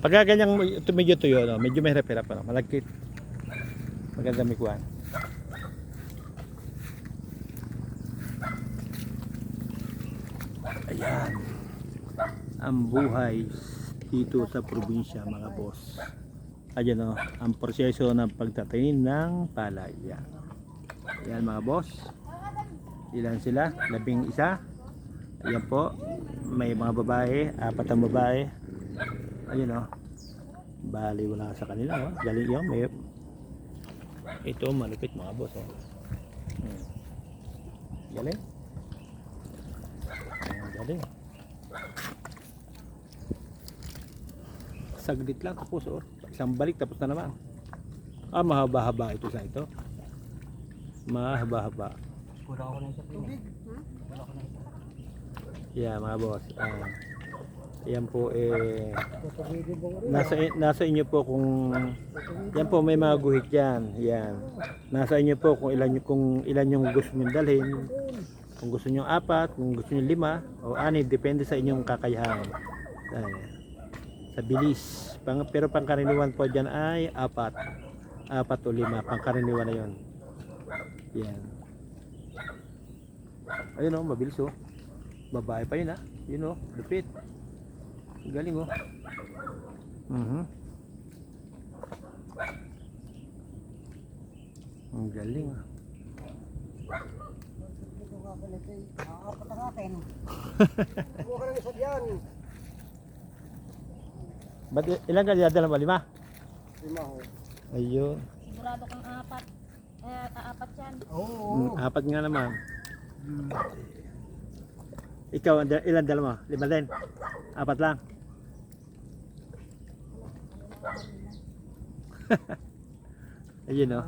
Pagka ganyang medyo tuyo, no? medyo may hirap-hirap, ano? malagkit. Maganda may kuhan. Ayan. Ang buhay dito sa probinsya mga boss. Ayan o, ang proseso ng pagtatanim ng palay. Yan. Yan mga boss. Ilan sila? Labing isa. Ayan po. May mga babae, apat ang babae. Ayun o. Bali wala sa kanila o. Galing yun. May... Ito malupit mga boss o. Hmm. Galing. Ayan, Galing. Saglit lang tapos oh. Isang balik tapos na naman. Ah, mahaba-haba ito sa ito. Mahaba-haba. Pura ako ng isa tubig. Wala ko ng. Yeah, mga boss. Ah, yan po eh nasa nasa inyo po kung yan po may mga guhit yan. Yan. Nasa inyo po kung ilan kung ilan yung gusto niyo dalhin. Kung gusto niyo apat, kung gusto niyo lima o ani depende sa inyong kakayahan. Ay, sa bilis. Pang, pero pangkaraniwan po dyan ay apat. Apat o lima. Pangkaraniwan na yon. Yan. Ayun o, mabilis o. Babae pa yun ha. Yun o, lupit. Galing o. Mhm. Ang galing ah. Eh. Nakakapat ang akin. Kuha ka ng isa dyan. Ba't ilan ka dinadala mo? Lima? Lima ho. Ayun. Sigurado kang apat. Eh, apat yan. Oo. Mm, apat nga naman. Ikaw, ilan dala mo? Lima din? Apat lang? Ayun o.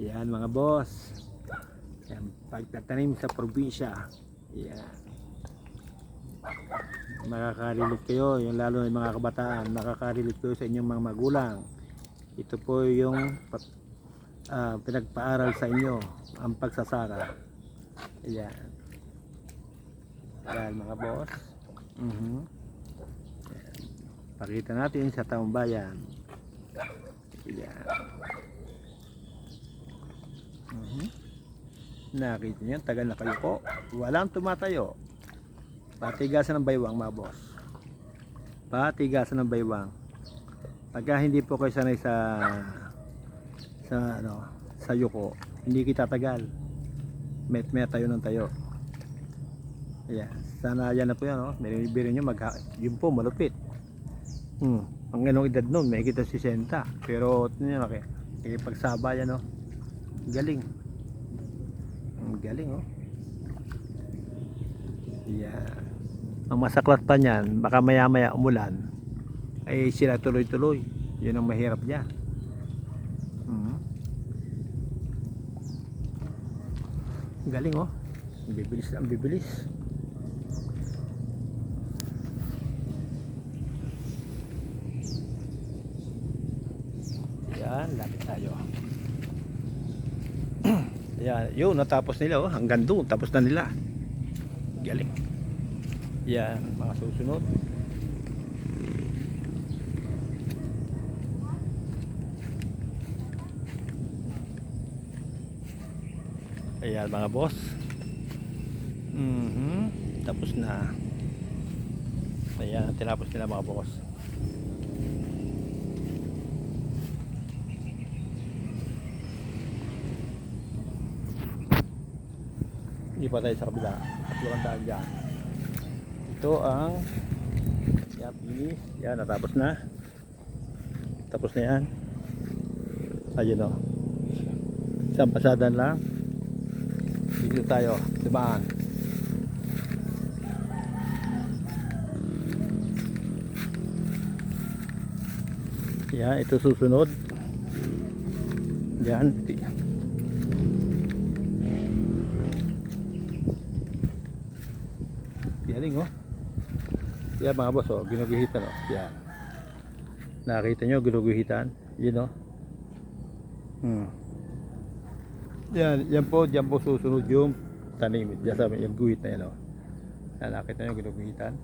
Yan mga boss. Yan, pagtatanim sa probinsya. Yan. Makaka-relate kayo, yung lalo yung mga kabataan, makaka-relate kayo sa inyong mga magulang. Ito po yung ah, pinagpaaral sa inyo, ang pagsasaka. Yan. Yan mga boss. Mhm. Yan. Pakita natin sa taong bayan. Yan. Mhm. Nakita niyo, tagal na kayo po. Walang tumatayo. Patigasan ng baywang mga boss. Patigasan ng baywang. Pagka hindi po kayo sanay sa sa ano, sa yuko, hindi kita tagal. Met met tayo ng tayo. Ayan. Sana yan na po yan, oh. Binibiro nyo mag yun po, malupit. Hmm. Ang ganong edad nun, may kita 60. Pero, ito nyo, okay. Eh, pagsaba yan, oh. Galing. Ang galing, oh. Yan. Ang masaklat pa niyan, baka maya maya umulan, ay sila tuloy-tuloy. Yun ang mahirap niya. Ang Galing oh. Ang bibilis, ang bibilis. Yan, lapit tayo. Yan, yun, natapos nila oh. Hanggang doon, tapos na nila. Galing. Yan, mga susunod. Ayan mga boss. Mhm. Tapos na. Ayan, tinapos nila mga boss. Hindi pa tayo sa kabila. Tatlong daan dyan. Ito ang yan, bilis. Yan, natapos na. Tapos na yan. Ayun o. Isang pasadan lang. Dito tayo. Dimaan. Yan, ito susunod. Yan. Galing oh. Yan mga boss oh, ginuguhitan oh. Yan. Nakita nyo ginuguhitan? Yun oh. Hmm. Yan, yan po, dyan po susunod yung tanim. Diyan sa yung guhit na yan oh. Yan, nakita nyo ginuguhitan?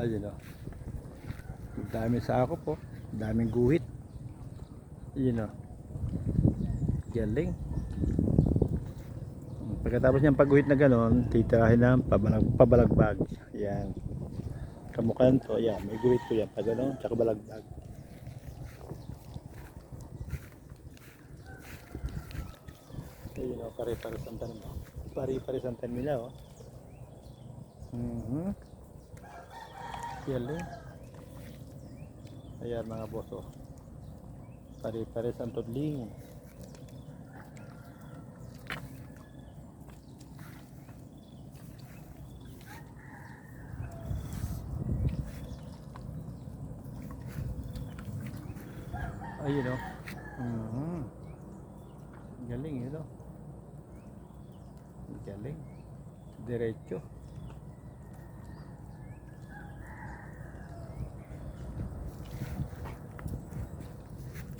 Ayun oh. Ang daming sako po. Daming guhit. Ayun o. Galing. Pagkatapos niyang pagguhit na gano'n, titirahin ng pabalag, pabalagbag. Yan. Kamukhan to, yan. May guhit po yan. Pag gano'n, tsaka balagbag. Ayun o, pare-pare ang tanim. Pare-pare ang tanim nila o. Mhm. Galing. Ayan mga boso. Pare-pare ang tudling. Ayun o. Mhm. Galing yun o. Galing. Diretso.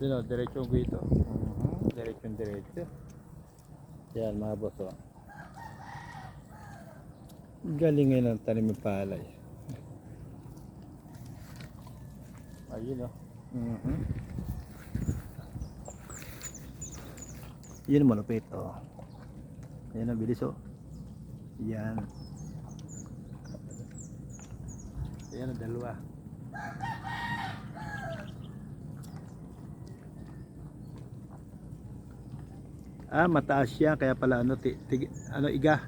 Yun o, diretso ang guhito. Mhm. Diretso ang diretso. Yan mga boss. Galing ngayon ang tanim ng palay. Ayun o. Mhm. Yun ang malupit o. Yan ang bilis o. Yan. Yan ang dalawa. Ah, mataas siya kaya pala ano ti, tig- ano iga.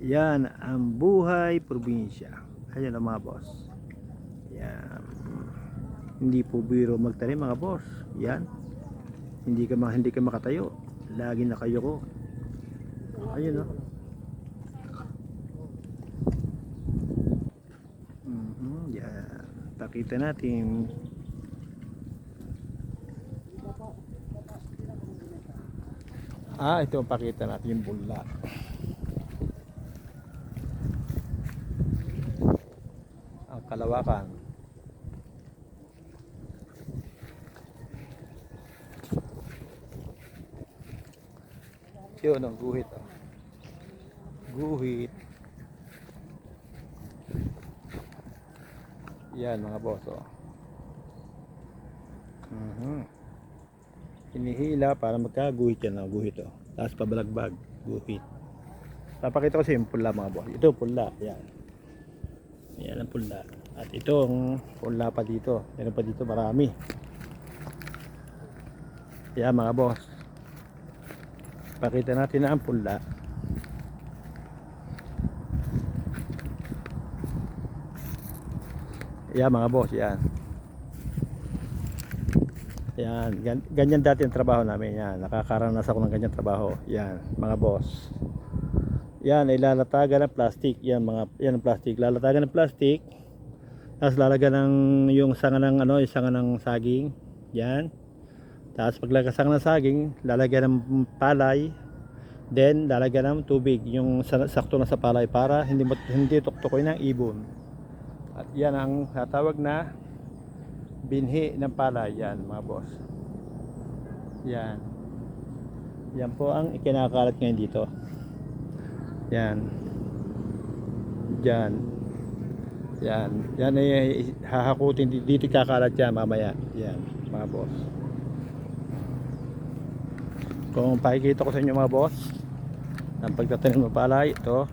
Yan ang buhay probinsya. Ayan ang mga boss. Yan. Hindi po biro magtanim mga boss. Yan. Hindi ka hindi ka makatayo. Lagi na kayo ko. Ayun oh. Mhm, yan. Pakita natin. Ah, ito pakita natin yung bulak. Ang kalawakan. Yun ang guhit. Oh. Guhit. Yan mga boss. Oh. Hinihila para magkaguhit yan. Oh. Guhit. Oh. Tapos pabalagbag. Guhit. Papakita ko sa yung pula mga boss. Ito pula. Yan. Yan ang pula. At ito ang pula pa dito. Meron pa dito marami. Yan mga boss. Pakita natin na ang pula. Yan mga boss, yan. Yan, gan- ganyan dati ang trabaho namin yan. Nakakaranas ako ng ganyan trabaho. Yan, mga boss. Yan, ay lalatagan ng plastic. Yan, mga, yan ang plastic. Lalatagan ng plastic. Tapos lalagyan ng yung sanga ng ano, yung sanga ng saging. Yan. Tapos paglagay sanga ng saging, lalagyan ng palay. Then lalagyan ng tubig, yung sa- sakto na sa palay para hindi hindi tuktukoy ng ibon. At yan ang tatawag na binhi ng palay. Yan mga boss. Yan. Yan po ang ikinakalat ngayon dito. Yan. Yan. Yan. Yan ay hahakutin di- dito kakalat yan mamaya. Yan mga boss. Kung pakikita ko sa inyo mga boss ang pagtatanim ng palay ito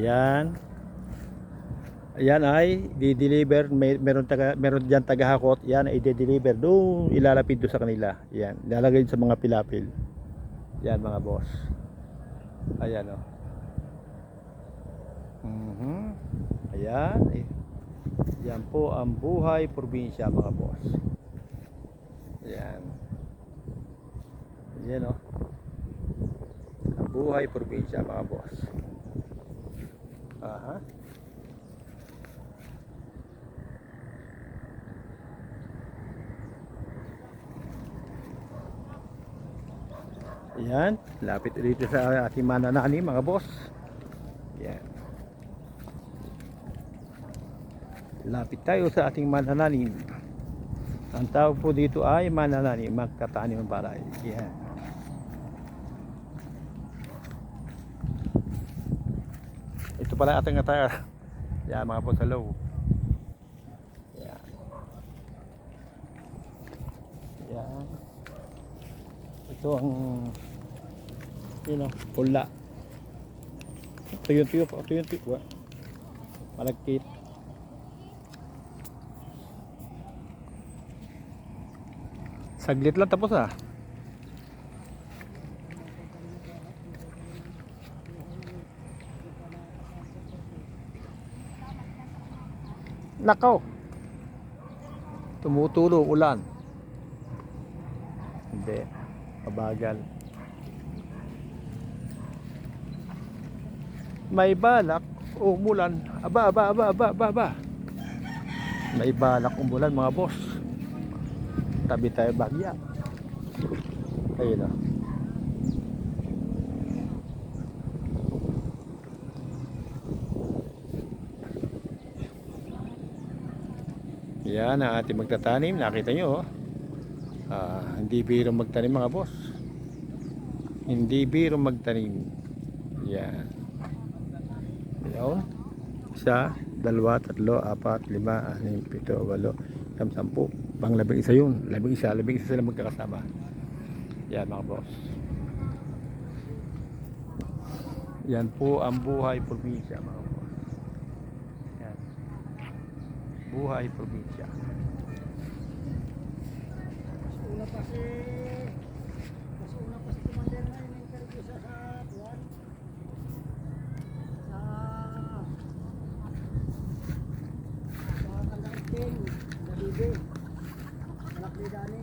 Yan. Yan ay di-deliver may meron taga meron diyan tagahakot. Yan ay di-deliver doon ilalapid doon sa kanila. Yan, ilalagay sa mga pilapil. Yan mga boss. Ayan oh. Mhm. Ayan. eh. Yan po ang buhay probinsya mga boss. Yan. Yan oh. Ang buhay probinsya mga boss. Yan, lapit dito sa ating mananani mga boss. Yan. Lapit tayo sa ating manananim. Ang tawag po dito ay mananani, magtatanim ng palay. Yan. Ito pala ating attire. Yan mga sa low. Yan. Yan. Ito ang yun know, pula. Tuyo-tuyo pa, tuyo-tuyo. Malagkit. Saglit lang tapos ah. Nakaw. Tumutulo ulan. Hindi. Mabagal. May balak umulan. Aba, aba, aba, aba, aba, aba. May balak umulan mga boss. Tabi tayo bagya. Ayun oh. Yan ang ating magtatanim. Nakita nyo oh. Ah, hindi biro magtanim mga boss. Hindi biro magtanim. Yan. Yan. Isa, dalawa, tatlo, apat, lima, anim, pito, walo, siyam, sampu. Pang labing isa yun. Labing isa, labing isa sila magkakasama. Yan mga boss. Yan po ang buhay probinsya mga boss. Yan. Buhay probinsya. Una pa si... Mas una pa si Commander na yung interview sa sa Tuan. Sa... Sa Kandang King, sa Bibi. Anak ni Dani.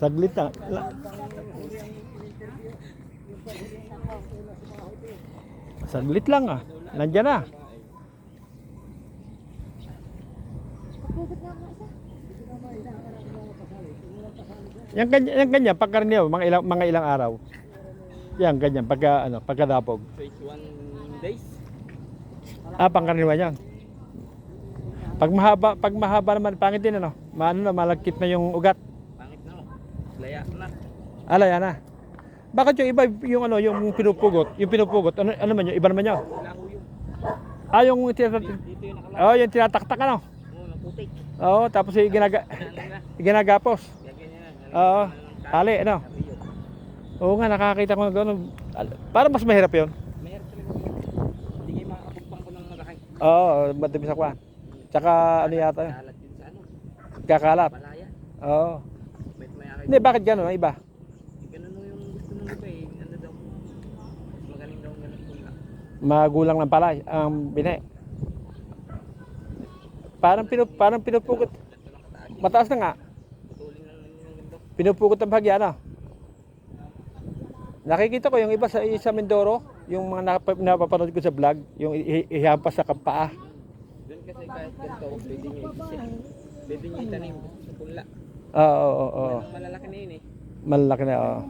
Saglit lang. La- Saglit lang ah. Nandiyan na. Pagpugot nga nga isa. Yan ganyan, yan ganyan pagkaraniyo, mga ilang mga ilang araw. Yan ganyan pagka ano, pagkadapog. So it's one days. Ah, pangkaraniwan yan. Pag mahaba, pag mahaba naman pangit din ano. Maano na malagkit na yung ugat. Pangit na mo. Laya na. Na. Bakit yung iba yung ano, yung pinupugot, yung pinupugot, ano ano man yun, iba naman yun. Ah, yung tinatak Dito yung nakala. Oh, yung tinataktak ano. Oo. Oo, tapos yung ginaga Ano na. ginagapos. Na. Oo. Tali, ano? Oo nga, nakakita ko ng gano'n. Para mas mahirap yun. Mayroon talaga. Hindi kayo makakapagpang ko ng malaki. Oo, madami sa kwan. Tsaka ano yata yun, ano. kakalat. Palaya. Oo. Hindi, bakit gano'n? Ang iba? Ganun mo yung gusto ng iba eh. Ano daw. Mas magaling daw ganun pula. Magulang ng palay, ang bine. Parang, pinu, parang lang kataas. Mataas na nga. Lang. Pinupugot ang bahagya, ano? Nakikita ko yung iba sa, sa Mindoro, yung mga nap- napapanood ko sa vlog, yung ihampas sa kapaa. Doon kasi kahit ganito, pwede nyo. Pwede nyo itanim sa pula. Oo, oo, oo. malalaki na yun eh. Malaki na, oo.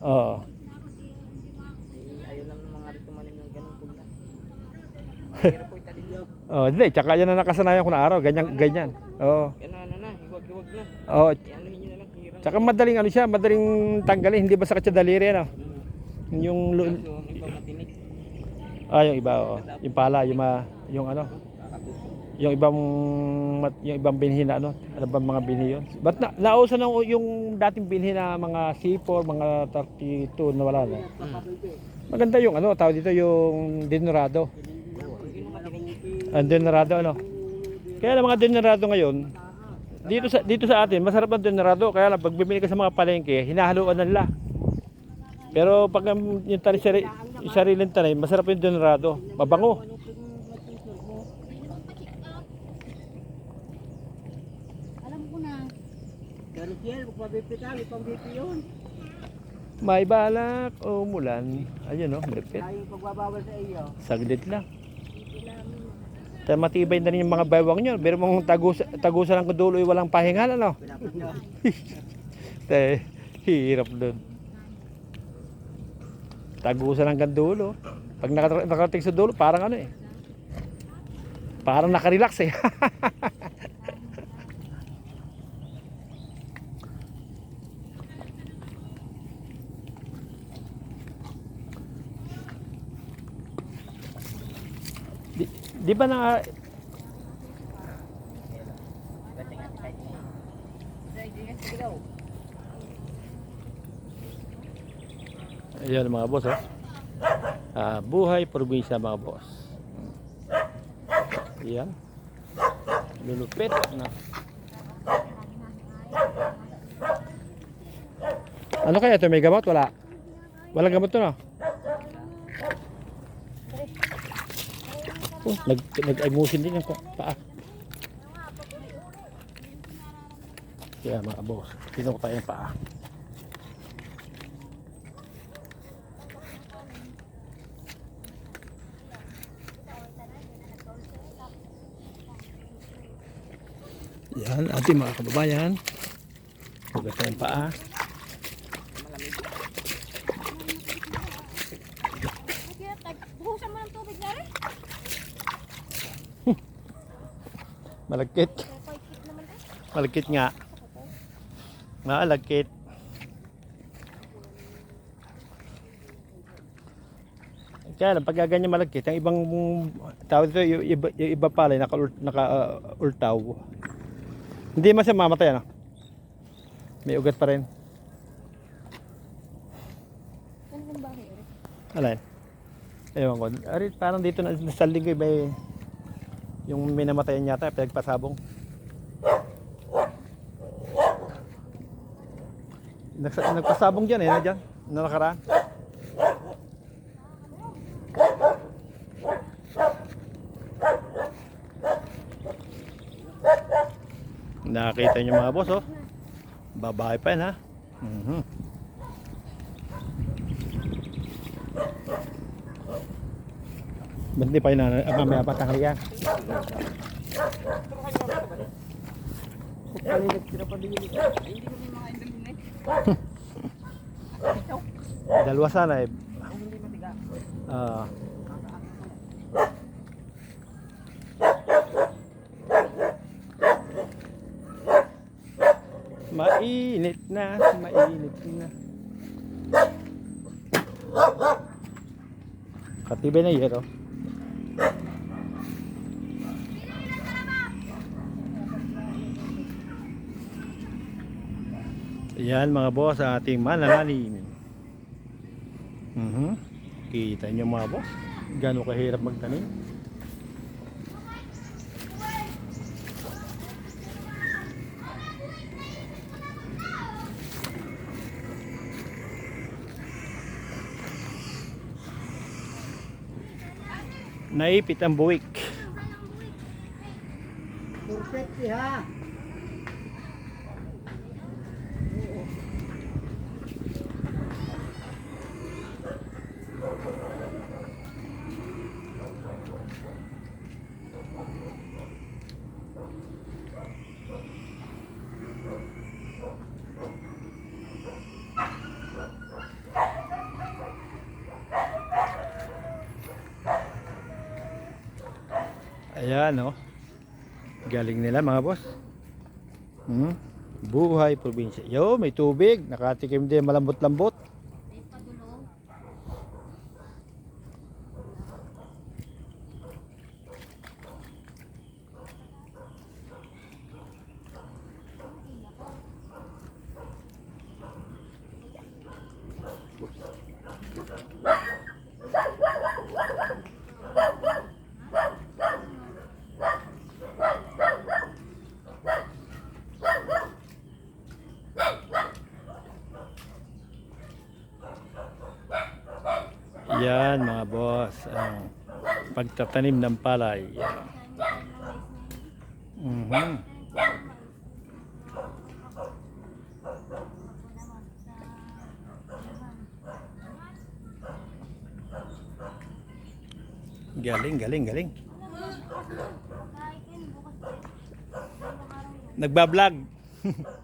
Oo. Ayaw lang ng mga rito yung ganun pula. Pero po italim yun. Oh, hindi, tsaka yan na nakasanayan ko na araw, ganyan, ganyan. Oo. Ano ano na, hiwag-hiwag na. Oo, nyo na lang, hirang. tsaka madaling ano siya, madaling tanggalin, hindi ba sakit sa daliri, ano? Yung, Kaso iba matinik. ah, yung iba, oo. Yung pala, yung, ma, yung ano. Yung ibang, yung ibang binhi na ano, ano ba mga binhi yun? Ba't na, nauso na yung dating binhi na mga C4, mga 32 na wala na. Maganda yung ano, tawag dito yung dinorado. Ang dinorado ano. Kaya lang mga dinorado ngayon, dito sa dito sa atin, masarap ang dinorado. Kaya lang pag bumili ka sa mga palengke, hinahaluan na nila. Pero pag yung tali sari, yung sariling tanim, masarap yung dinorado. Mabango. Alam ko na. Pero Kiel, kung mabipi ka, may pang-BP yun. May balak o umulan. Ayun oh, malapit. Tayo pagbabawal sa iyo. Saglit lang. Kaya matibay na rin yung mga baywang nyo. Pero mong tagus, tagusan ng kudulo ay walang pahinga ano. Te, hirap doon. Tagusan hanggang dulo. Pag nakarating sa dulo, parang ano eh. Parang nakarelax eh. di, ba na. Ayan mga boss oh. Ah, buhay probinsya mga boss. Ayan. Lulupit na. Ano kaya ito? May gamot? Wala. Walang gamot to no? Oh, nag nag-emotion din yung pa- paa. Kaya mga boss, tinuko tayo yung paa. Yan, ating mga kababayan. Hugas tayong paa. Malamig. Kaya, tag- buhusan mo ng tubig na rin. Malagkit. Malagkit nga. Malagkit. Kaya lang, pag ganyan malagkit, ang ibang tawag dito, yung iba, yung iba pala, naka, naka uh. Hindi man siya mamatay, ano? May ugat pa rin. Ano bahay, Eric? Alay. Ewan ko. Ari, parang dito na sa linggo may yung may namatayan yata pinagpasabong. Nagpasabong diyan eh, na diyan, na nakaraan. Nakita niyo mga boss oh. Babae pa yan ha. Mhm. Ba't di pa yun ah, mamaya pa tanghalian? Hindi? Dalawa sana eh. Hindi. Ah, mainit na, mainit na. Katibay na yero. Yan mga boss ating manananim. Mhm. Kita nyo mga boss, gano'ng kahirap magtanim. Naipit ang buwik. Perfect ha. Ayan oh. Galing nila mga boss. Hmm? Buhay probinsya. Yo, may tubig. Nakatikim din malambot-lambot. May padulong. Yan mga boss. Ang pagtatanim ng palay. Mhm. Galing, galing, galing. Nagbablog.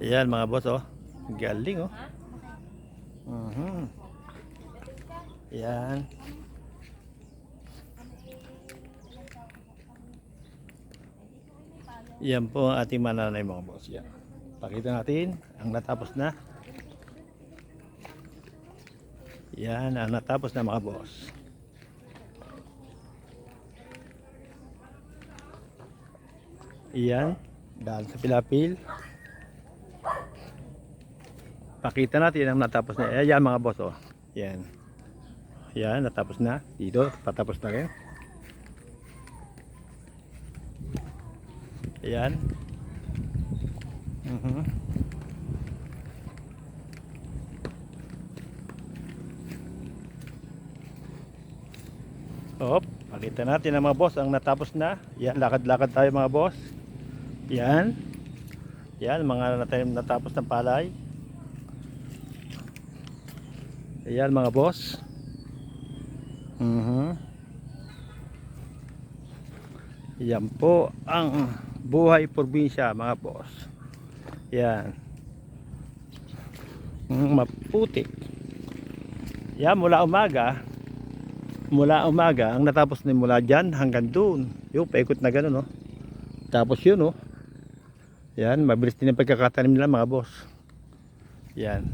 Ayan mga boss oh. Galing oh. Mhm. Ayan. Yan po ang ating mananay mga boss. Yan. Pakita natin ang natapos na. Yan ang natapos na mga boss. Yan. Dahil sa pilapil. Pakita natin ang natapos na. Ayan mga boss oh. Yan. Yan, natapos na. Dito, patapos na rin. Ayan. Mhm. Op, pakita natin ang mga boss ang natapos na. Yan, lakad-lakad tayo mga boss. Yan. Yan, mga natapos ng palay. Ayan mga boss. Mhm. Yan po ang buhay probinsya mga boss. Yan. Mm, maputik. Yan mula umaga. Mula umaga ang natapos ni mula dyan hanggang doon. Yung paikot na gano'n no. Tapos yun no. Yan, mabilis din ang pagkakatanim nila mga boss. Yan.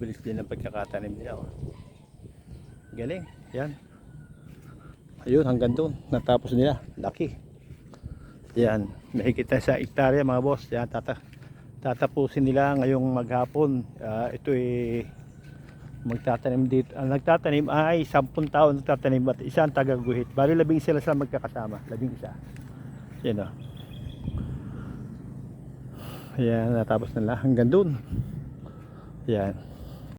Mabilis din ang pagkakatanim nila. Oh. Galing. Yan. Ayun, hanggang doon. Natapos nila. Laki. Yan. Nakikita sa hektarya mga boss. Yan, tata tatapusin nila ngayong maghapon. Ah, ito ay magtatanim dito. Ang nagtatanim ay 10 taon nagtatanim at isang tagaguhit. Bali labing sila sa magkakasama. Labing isa. Yan o. Yan, natapos nila hanggang doon. Yan.